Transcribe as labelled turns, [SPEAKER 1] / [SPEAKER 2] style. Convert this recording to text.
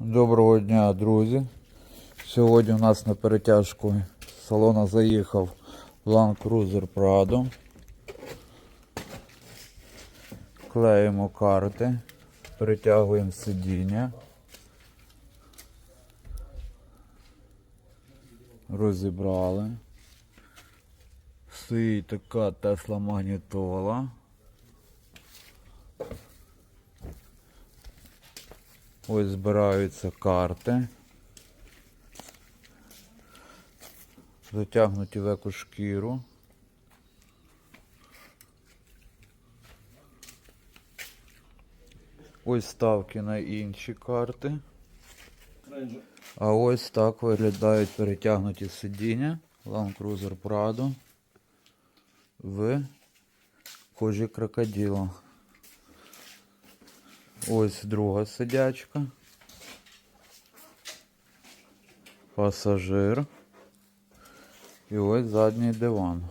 [SPEAKER 1] Доброго дня, друзі. Сьогодні у нас на перетяжку з салона заїхав Land Cruiser Prado. Клеїмо карти, перетягуємо сидіння. Розібрали. Стоїть така Tesla магнітола. Ось збираються карти. Затягнуті в еку шкіру. Ось ставки на інші карти. А ось так виглядають перетягнуті сидіння Land Cruiser Prado в кожі крокодила. Ось друга сидячка. Пасажир. І ось задній диван.